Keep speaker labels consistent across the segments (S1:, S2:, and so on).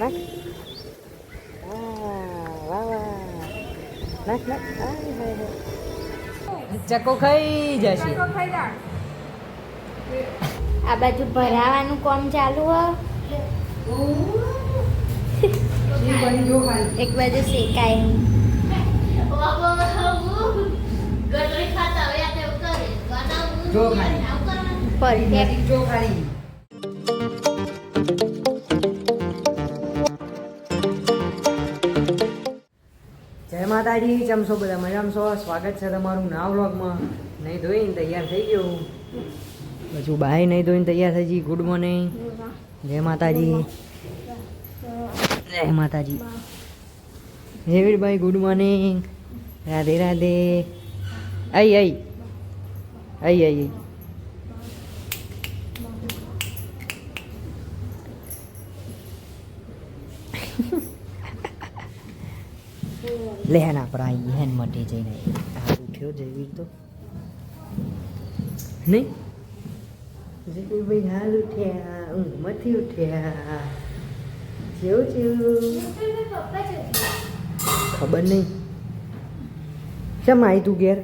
S1: નાખ વાહ વાહ નાખ નાખ. ચકો ખાઈ જશે
S2: આ બાજુ ભરાવાનું કામ ચાલુ હ. એક બાજુ શેકાય.
S1: જો ખાલી. જો ખાલી. માતાજી કેમ બધા? મજામાં છો? સ્વાગત છે તમારું ના વ્લોગમાં. નહીં ધોઈને તૈયાર થઈ ગયો હજુ બાય નહીં ધોઈને તૈયાર થઈ ગઈ, ગુડ મોર્નિંગ. જય માતાજી. જય માતાજી. હેવીરભાઈ ગુડ મોર્નિંગ. રાધે રાધે. આઈ. આઈ આઈ આઈ. આઈ આપણા હેન મટી જઈને. આ ઉઠ્યો જયવીર તો. નહીં? જયવીરભાઈ હાલ ઉઠ્યા ઊંઘમાંથી ઉઠ્યા. જેવું જેવું. ખબર નહીં. કેમ આવી તું ઘેર?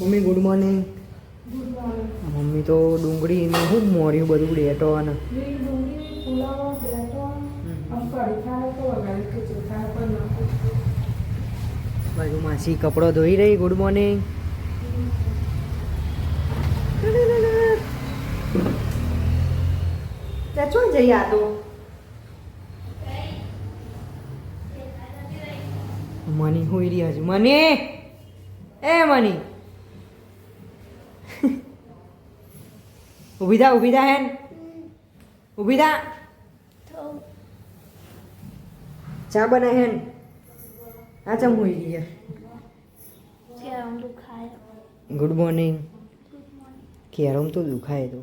S1: મમ્મી ગુડ મોર્નિંગ મમ્મી તો ડુંગળી ને શું મોર્યું બધું ડેટો અને બાજુ માસી કપડો ધોઈ રહી ગુડ મોર્નિંગ ચો જઈ આ તો? મની હોઈ રહ્યા છે મની! એ મની! ઊભી થા ઊભી થા હેન. ઊભી થા. ચા બના હેન આ ચમ હોઈ ગઈ ગુડ મોર્નિંગ કેરમ તો દુખાય તો.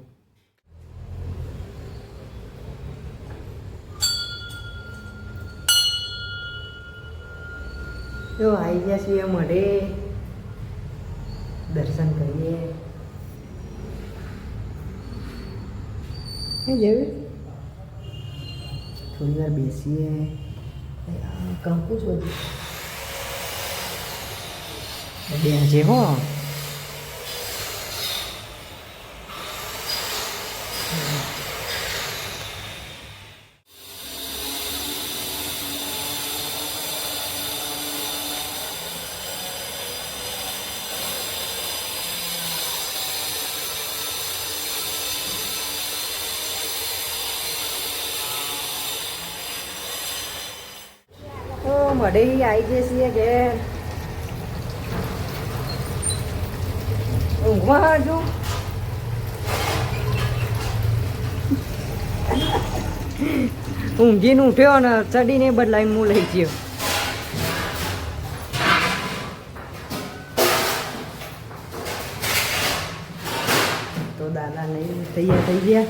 S1: જો આવી ગયા છીએ મળે. દર્શન કરીએ. હે જેવી? થોડી વાર બેસીએ. કંકુ જ બધું બે છે હો ઓ મળે આવી જઈએ ઘેર ઊંઘમાં હજુ ઊંઘીને ઉઠ્યો ને ચડીને બદલાઈ હું લઈ ગયો. તો દાદા નહીં તૈયાર થઈ ગયા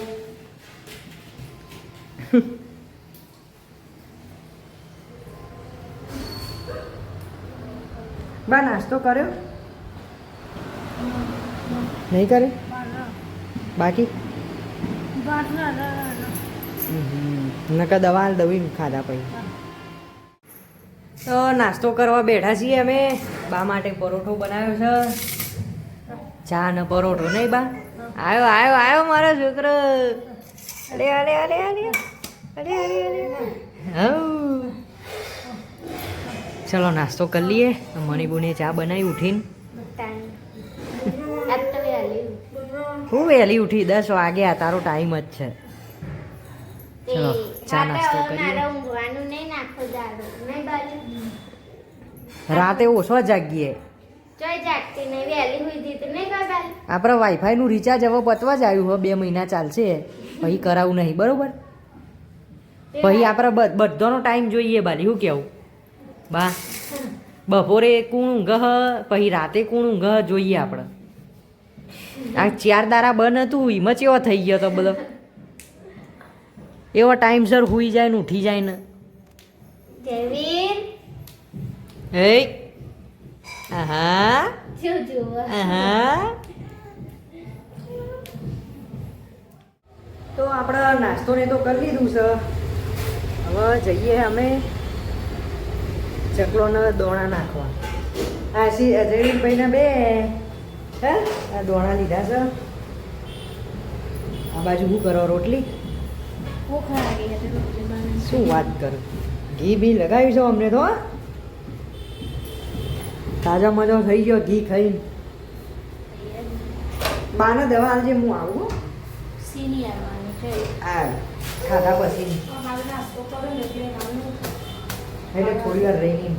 S1: બા નાસ્તો કર્યો? નહીં કરે બાકી? નકા દવા દવી ખાધા પછી. તો નાસ્તો કરવા બેઠા છીએ અમે. બા માટે પરોઠો બનાવ્યો છે. ચા ને પરોઠો નહીં બા? આવ્યો આવ્યો આવ્યો મારો છોકરો. અરે અરે અરે અરે અરે અરે અરે. હઉ. ચલો નાસ્તો કરી લઈએ. મણિબુને ચા બનાવી ઉઠીને. હું વહેલી ઉઠી? દસ વાગે આ તારો ટાઈમ જ છે. ચલો, ચા નાસ્તો કરીએ. રાતે ઓછો જાગીએ.
S2: ચોય વાઈફાઈ
S1: આપણે વાઈફાઈનું રિચાર્જ હવે પતવા જ આવ્યું હવે બે મહિના ચાલશે. પછી કરાવું નહીં બરોબર? પછી આપણે બધાનો ટાઈમ જોઈએ બાલી શું કેવું? બા. બપોરે કુણ ઊંઘ પછી રાતે કુણ ઊંઘ જોઈએ આપણે. આ ચાર દારા બંધ હતું એમાં ચેવો થઈ ગયો તો બધો? એવો ટાઈમસર હુઈ જાય ને ઉઠી જાય ને. હે? આહા. આહા. તો આપણે નાસ્તો ને તો કરી લીધું છે હવે જઈએ અમે. ચકલોને દોણા નાખવા આ સી અજયભાઈના બે. હે? આ દોણા લીધા છે. આ બાજુ શું કરો રોટલી. શું વાત કરું? ઘી બી લગાવ્યું છે અમને તો? તાજા મજો થઈ ગયો ઘી ખાઈને. બાને દવા આલજે હું આવું ખાધા પછી.
S2: એટલે
S1: થોડી વાર રહીને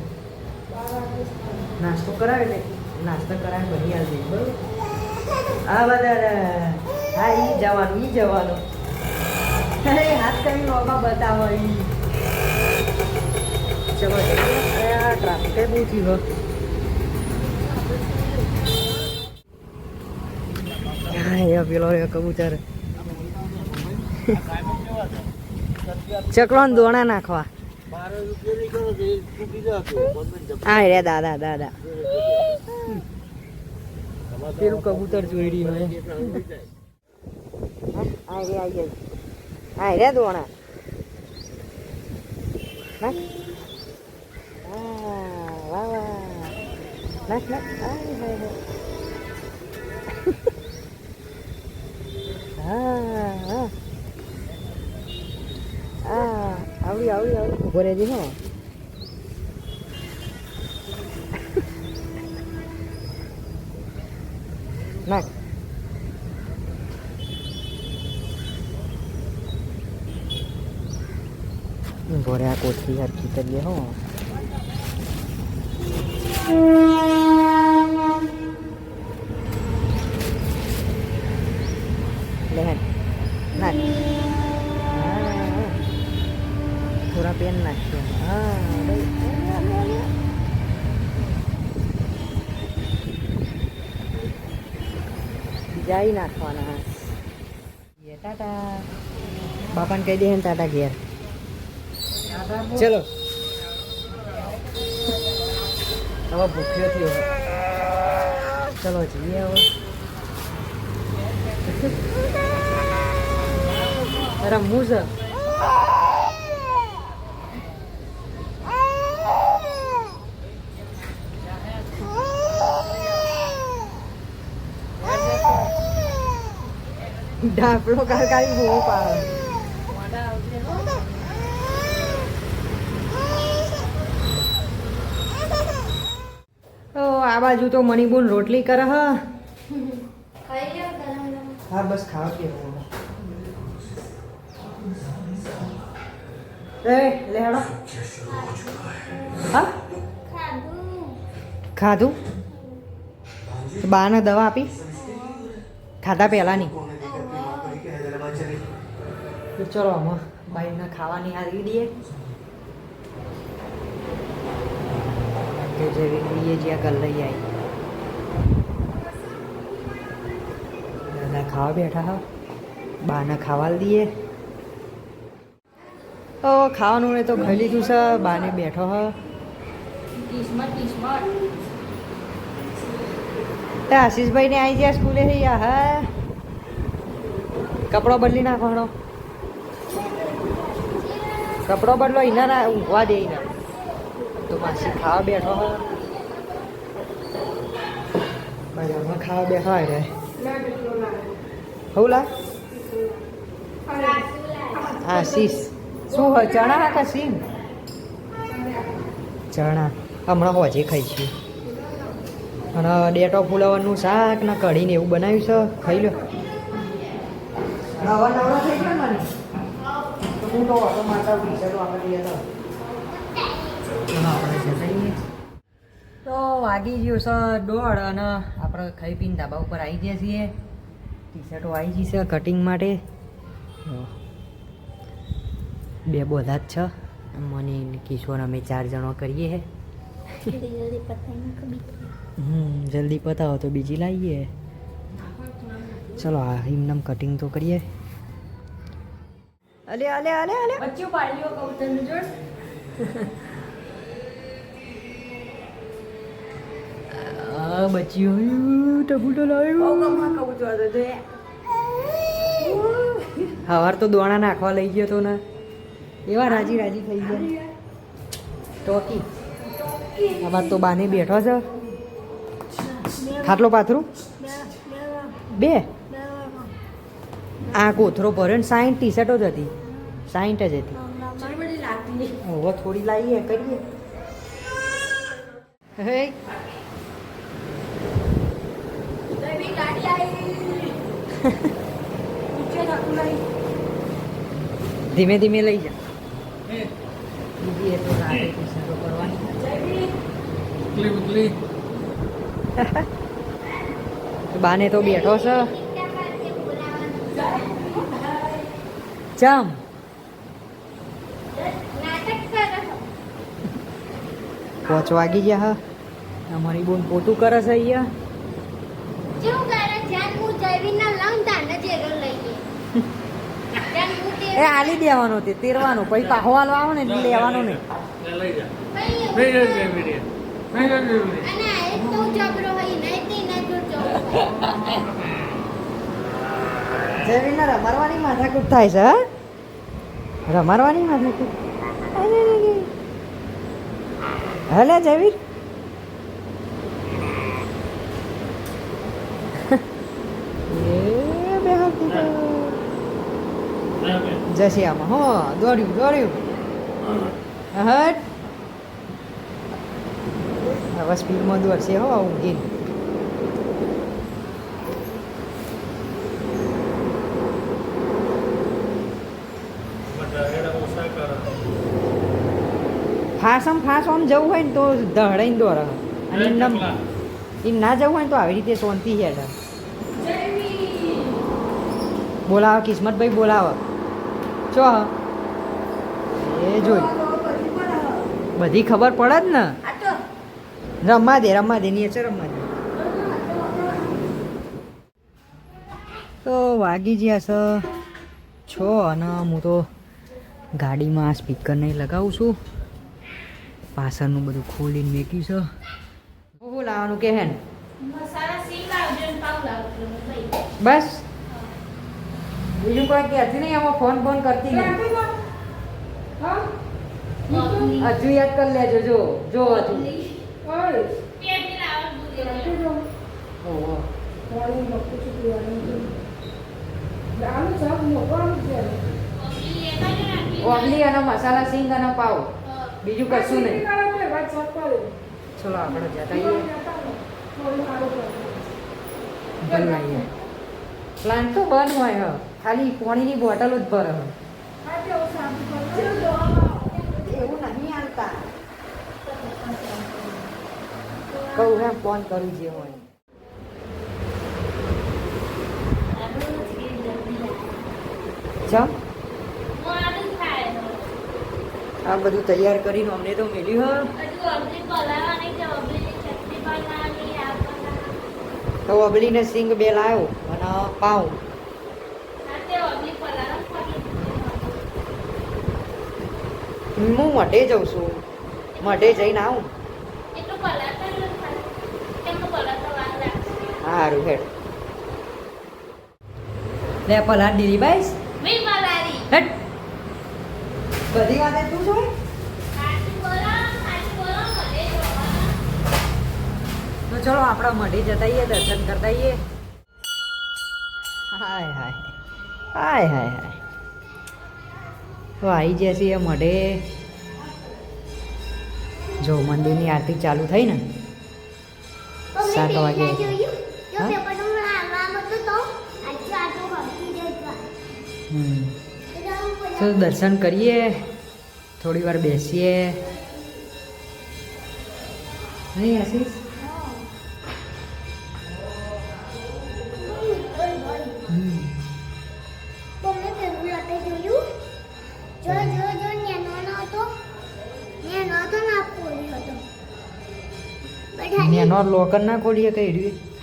S1: નાસ્તો કરાવે ને, નાસ્તો કરાવે બધી હાલ જઈએ, બરોબર? હા બધા હા એ જવાનું એ જવાનું. હાથ કરી લોબા બતાવો એ ચલો આ ટ્રાફિક બહુ થયું એ પેલો કબૂતર. ચકલોન દોણા નાખવા. હા રે દાદા દાદા. પેલું કબૂતર જોઈ રહ્યું હોય. હા રે દોણા. નાખ વાહ વાહ. નાખ નાખ હાય હાય હાય હા હા આ આવડી આવડી આવડી. ઊભો રહેજે હો. નાખ. આ કોથળી હરખી કરીએ હો. જાય નાખવાના. ટાટા. બાપાને કહી દે ને ટાટા ઘેર. ચલો. હવે ભૂખ્યો થયો. ચલો જઈએ હવે. રમવું છે ડાફલો કારકારી બહુ પાડે. તો આ બાજુ તો મણિબુન રોટલી કરે, હ. હા, બસ હા?
S2: ખાધું?
S1: બાને દવા આપી? ખાધા પહેલાંની? તો ચલો આમાં બાઈને ખાવાની આવી દઈએ કે જેવી લઈએ જ્યાં કર લઈ આવી દાદા ખાવા બેઠા હા બાને ખાવા દઈએ તો ખાવાનું ને તો ખાઈ લીધું છે બાને બેઠો હ આશીષભાઈ ને આવી ગયા સ્કૂલે થઈ યા હા કપડો બદલી નાખવાનો કપડો બદલો એના ના ઊંઘવા દે એના તો માસી ખાવા બેઠો હ બજારમાં ખાવા બેઠો હોય રે. હવું લા શીશ. શું હોય, ચણા નાખા સિંગ ચણા. હમણાં હોજે ખાઈ છીએ અને ડેટો ફુલાવાનું શાક ને કઢીને એવું બનાવ્યું છે. ખાઈ લો. નવા નવા થઈ ગયા મને તો ઓટો મારતા વિચારો આપણે જઈએ તો. ચલો આપણે જતા રહીએ. તો વાગી ગયું છે દોઢ અને આપણે ખાઈ પીને ધાબા ઉપર આવી ગયા છીએ. ટી શર્ટો આવી ગઈ છે કટિંગ માટે. બે બધા જ છે. મને કિશોર અમે ચાર જણો કરીએ હમ જલ્દી પતાવો તો બીજી લાવીએ. ચલો આ એમનામ કટિંગ તો કરીએ. અલે અલે અલે અલે.
S2: બચ્ચું પાડ્યો કહું તને
S1: આ બચ્યું લાવ્યું
S2: જો
S1: હવાર તો દોણા નાખવા લઈ ગયો તો ને. એવા રાજી રાજી થઈ ગયા. ટોકી. આ તો બાને બેઠો છે. ખાટલો પાથરું? બે? આ કોથરો ભર્યો ને સાઈઠ ટી શર્ટો જ હતી. સાઈઠ જ હતી. હવે થોડી લાવીએ કરીએ. હે? ધીમે ધીમે લઈ જા. બીજી એ તો રાતે ટી કરવાની. બાને તો બેઠો છે. ચમ પાંચ વાગી ગયા હા? અમારી બોન પોતું કરે છે અહીંયા.
S2: કેવું કરે જ્યાં હું લઈએ
S1: એ આલી દેવાનો તે તેરવાનો. પછી પાહો આલો આવે ને લેવાનો નહીં.
S2: અને એક તો જબરો હોય નહીં તે ના જો જબરો
S1: જમીન રમાડવાની માથાકૂટ થાય છે, હા? રમાડવાની માથાકૂટ. હલે જવીર એ બે જશે આમાં હો, દોડ્યું દોડ્યું. હટ. હવે સ્પીડમાં દોડશે, હો ઊંઘી ફાસ જવું હોય ને તો દહડાઈને દોર. અને એમ એમ ના જવું હોય ને તો આવી રીતે સોનથી હેડ. બોલાવો કિસ્મતભાઈ બોલાવો. ચો. એ જોઈ. બધી ખબર પડે જ ને. રમવા દે રમવા દે નીચે રમવા દે. તો વાગી ગયા છે છો અને હું તો ગાડીમાં સ્પીકર નહીં લગાવું છું. પાછળનું બધું ખોલીને મેક્યું છે. શું લાવવાનું કે હેન
S2: મસાલા સીંગ લાવજો ને પાઉં લાવજો ભાઈ.
S1: બસ. બીજું કોઈ કહેતી નહીં એમાં ફોન ફોન કરતી નહીં. હજુ યાદ કરી લેજો જો જો હજુ. ઓહો. ઓગલી અને મસાલા સિંગ અને પાવ બીજું કશું નહીં. ચલો આપણે જતા આવીએ બનાવીએ પ્લાન્ટ તો બંધ હોય હ ખાલી પાણીની બોટલ જ ભરે હ એવું નહીં આવતા કહું હે ફોન કરું જે હોય. ચમ? આ બધું તૈયાર કરીને અમને તો મેલ્યું, હ. તો અબલીને સિંગ બે લાવ્યો અને પાઉં. હું મઢે જઉં છું. મઢે જઈને આવું. સારું હેડ. લે પલાર હેડ બધી વાતે તું જોઈ? તો ચલો આપણા મઢી જતા આવીએ દર્શન કરતા આવીએ હાય હાય હાય હાય હાય. તો આવી જશે એ મઢે. જો મંદિરની આરતી ચાલુ થઈ ને. સાત વાગે. હા? હમ. તો દર્શન કરીએ. થોડી વાર બેસીએ. નહીં આશીષ?
S2: નેનો
S1: લોકર ના ખોલીએ કઈ રહ્યું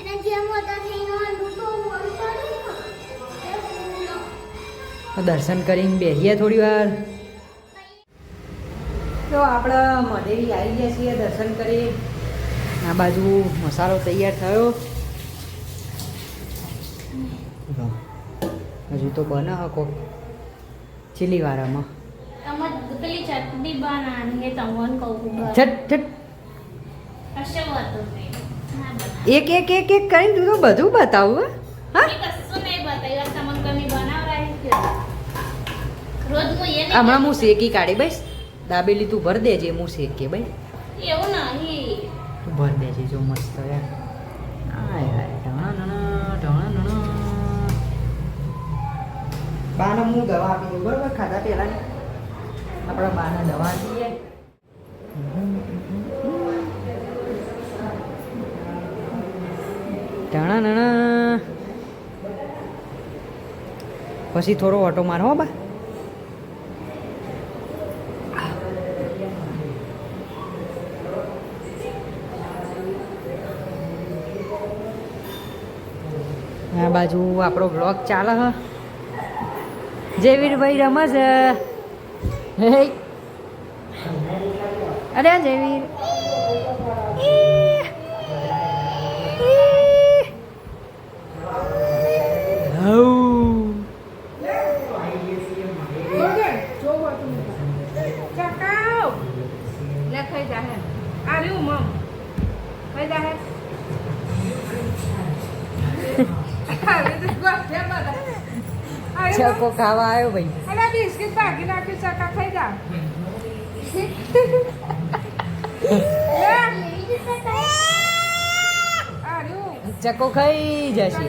S1: દર્શન કરીને બેસીએ થોડી વાર. તો આપણે મધેરી આવી ગયા છીએ દર્શન કરી. આ બાજુ મસાલો તૈયાર થયો. હજુ તો બને હકો ચીલી વાળામાં. એક એક એક એક કરીને તું તો બધું બતાવું હે? હા
S3: એ કશું નહીં બતાવ્યું. આ તમને ગમી બનાવરાય છે. રોજ હું એ નહીં
S1: હમણાં હું શેકી કાઢી બસ. દાબેલી તું ભર દેજે હું શેકી ભાઈ
S3: એવું નહીં.
S1: તું ભર દેજે જો મસ્ત બાને હું દવા આપી દઉં બરોબર? ખાધા પહેલા આપણા બાને દવા આપીએ. ઢણા પછી થોડો ઓટો મારો બા આ બાજુ આપણો બ્લોગ ચાલે હ. જયવીરભાઈ રમે છે. હે. અરે જયવીર ઈ. ઈ. હઉ.
S4: ચકાવ લે ખાઈ જાહે આ રહ્યું મમ ખાઈ જાહે અરે તો ગોઠે બધા અરે
S1: ચકો ખાવા આવ્યો ભાઈ.
S4: અરે બિસ્કિટ ભાગી નાખ્યું ચકા ખાઈ જા.
S1: ચકો ખાઈ જશે.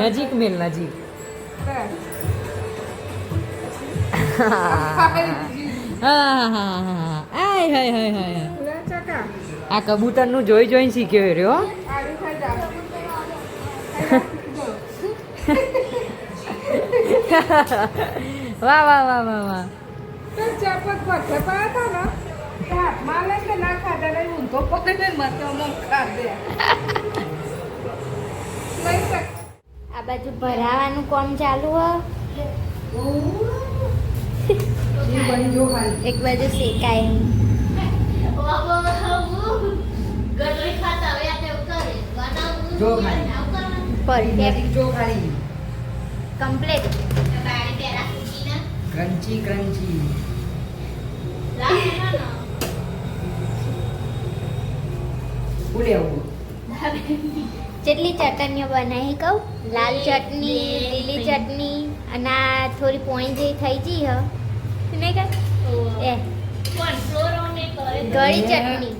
S1: નજીક મેલ નજીક.
S4: આ
S1: હા હા હા હા હાય હાય હાય. આ કબૂતરનું જોઈ જોઈને શીખ્યો રહ્યો વાહ વાહ વાહ વાહ વાહ.
S2: આ બાજુ ભરાવાનું કામ ચાલુ હ. એક બાજુ શેકાય. Complete
S1: crunchy crunchy. ઉડે
S2: જેટલી ચટણીઓ બનાવી કહું લાલ ચટણી લીલી ચટણી અને આ થોડી પોઈન્ટ જેવી થઈ ગઈ હ. નહીં કઈ એ.
S3: પણ
S2: ગળી ચટણી.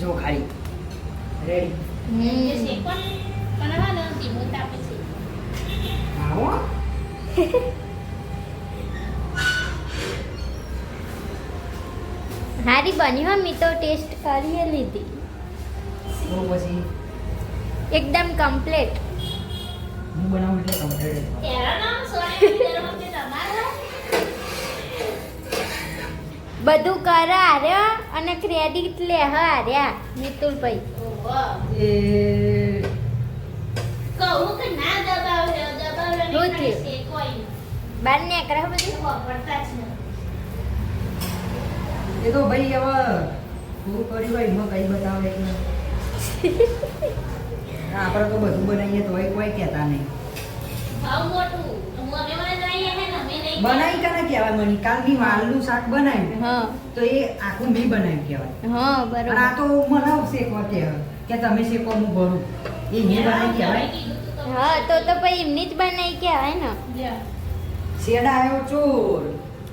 S1: જો ખાલી. રેડી
S3: જે
S2: હમ
S3: શેકવાનું પણ હા ને ધીમું તાપે છે.
S1: આવો
S2: હારી બની હો મેં તો ટેસ્ટ કરી લીધી.
S1: પછી?
S2: એકદમ કમ્પ્લીટ
S1: હું બનાવું એટલે
S3: ના
S2: બધું કરે આર્યા અને ક્રેડિટ લે હ આર્યા મિતુલભાઈ.
S3: ભાઈ
S1: એ
S3: કહું કે ના દબાવ
S2: શું
S3: નહીં ખાલી
S2: બાર ને એકરા બધું.
S3: વાપરતા જ.
S1: એ તો ભાઈ હવે પૂરું કર્યું હોય એમાં કઈ બતાવે આપણે તો બધું બનાવીએ તોય કોઈ કહેતા નહીં.
S3: ભાવ મોટું. હું અમે મને જઈએ હે ને અમે નહીં
S1: બનાવી કને કહેવાય? મને કાલ બી વાલનું શાક બનાવ્યું.
S2: હા.
S1: તો એ આખું મેં બનાવ્યું કહેવાય.
S2: હા બરાબર.
S1: આ તો મને શેકવા કહેવાય કે તમે શેકો હું ભરું. એ મેં બનાવી કહેવાય.
S3: તું તો.
S2: હા તો તો પછી એમની જ બનાવી કહેવાય ને.
S1: શેડા આવ્યો ચોર.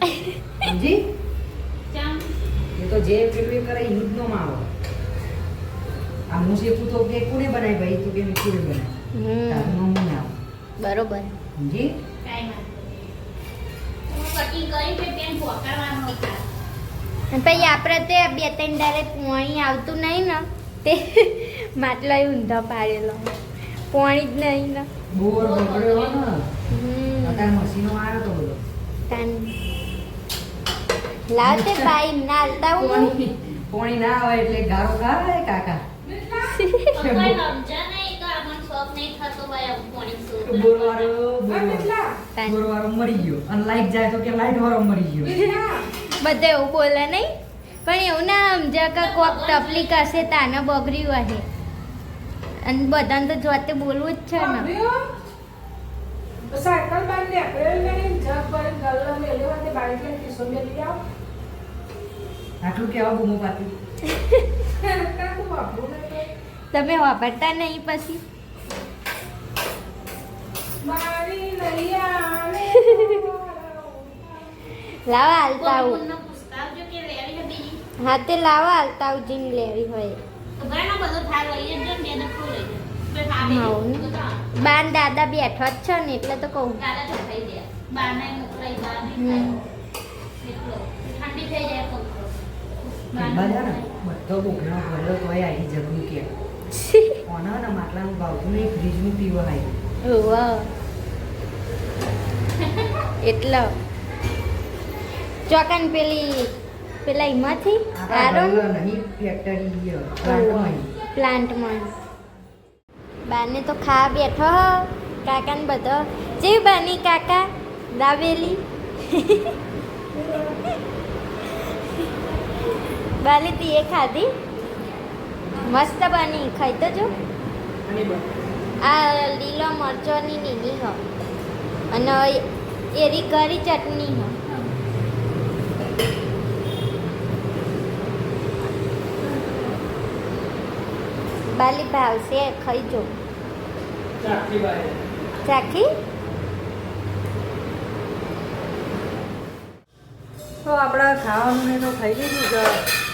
S1: સમજી. એ તો જે પેલું કરે એનું જ નો માવો આ હું શેકું તો કે કોને બનાવી ભાઈ તું કે મેં કોને બનાવી હું
S2: બરોબર.
S1: સમજી?
S3: કાંઈ વાંધો નહીં. હું કટિંગ કરી છે પેન પકડવાનો હતા.
S2: અને પછી આપણે તે બે ત્રણ દાડે પોણી આવતું નહીં ને તે માટલો ઊંધો પાડેલો. પોણી જ નહીં ને.
S1: બોર બગડ્યો ને. અત્યારે મશીનો આવ્યો તો બધો.
S2: તાન ભાઈ ના હાલતા હું.
S1: પોણી પોણી ના આવે એટલે ગારો ખાય કાકા.
S2: બધે એવું બોલે નહીં. પણ એવું ના સમજા કે કોક તકલીફ હશે તાને બગડ્યું હશે અને બધાને તો જોતે બોલવું જ છે ને.
S4: સાયકલ બાંધી આપણે જગ પર ગલ્લો મેલ્યો અને બાઈક કિસ્સો મેલી આવો.
S1: આટલું કેવા બૂમો પાતી
S2: તમે વાપરતા નહીં પછી? લાવા હાલતા આવું. હા તે લાવા હાલતા આવું જીને લેવી હોય. બાન દાદા બેઠા જ છે ને એટલે તો કહું.
S3: દાદા દે મોકલાઈ. એટલો. ઠંડી થઈ જાય
S1: બધો બોકણો ભર્યો તોય આવી જરૂર કે. ઓના ને માટલાનું ભાવતું નહીં ફ્રીજનું પીવા આવી
S2: ઓવ એટલે. ચોકન પેલી પેલા એમાંથી?
S1: ફેક્ટરી પ્લાન્ટમાં
S2: બાને તો ખા બેઠો હ કાકાને બધો. જે બાની કાકા દાબેલી. બાલી તી એ ખાધી મસ્ત બની ખાઈ તો જો આ લીલો મરચોની નીની હ અને એરી કરી ચટણી હ બાલી ભાવશે ખાઈ જો ચાખી
S1: તો આપણે ખાવાનું તો ખાઈ લીધું છે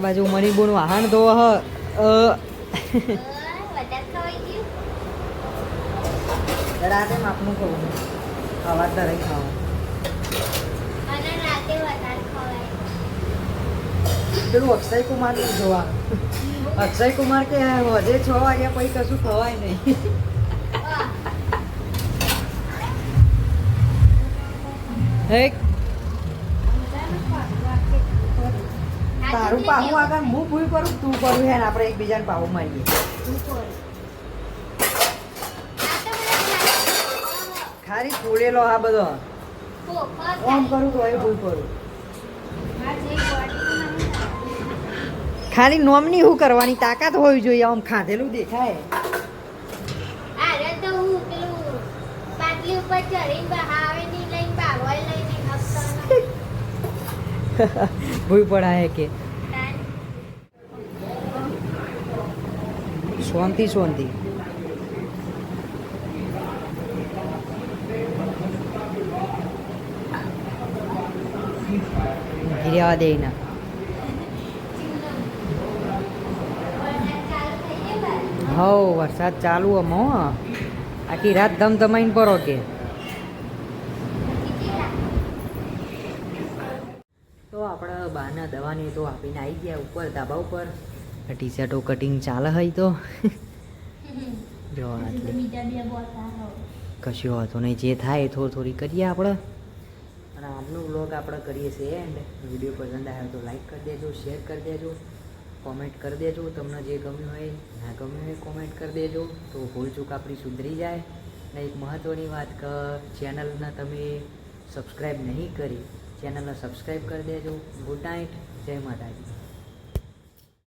S1: બાજુ મણિબુણ વાહન તો હ રાતે માપનું ખાવું
S2: અને રાતે વધારે ખવાય.
S1: પેલું અક્ષય કુમાર નહીં જોવા. અક્ષય કુમાર કે વધે છ વાગ્યા પછી કશું ખવાય નહીં. હે તારું પાહું આગળ હું ભૂલ કરું તું કરું હે આપણે એકબીજાને પાહું મારીએ. ખાલી ફોડેલો આ બધો. ઓમ કરું તો એ ભૂલ કરું. ખાલી નોમની શું કરવાની તાકાત હોવી જોઈએ આમ ખાધેલું દેખાય.
S2: હું ઉપર ચડીને લઈને લઈને હસવાનો.
S1: પડા હે કે શાંતિ શાંતિ ગિર્યા દે. હવ, વરસાદ ચાલુ હમ આખી રાત ધમધમાઈને પરો કે
S2: બીજી રાત.
S1: તો આપણે બાના દવાની તો આપીને આવી ગયા ઉપર ધાબા ઉપર. ટી શર્ટો કટિંગ ચાલે હોય તો. જો કશું વાંધો નહીં જે થાય એ થોડી થોડી કરીએ આપણે. અને આજનો વ્લોગ આપણે કરીએ છીએ એન્ડ વીડિયો પસંદ આવ્યો તો લાઈક કરી દેજો શેર કરી દેજો કોમેન્ટ કરી દેજો. તમને જે ગમ્યું હોય ના ગમ્યું હોય કોમેન્ટ કરી દેજો. તો ભૂલ ચૂક આપણી સુધરી જાય. અને એક મહત્ત્વની વાત કે ચેનલને તમે સબસ્ક્રાઈબ નહીં કરી ચેનલને સબસ્ક્રાઈબ કરી દેજો. Good night. જય માતાજી.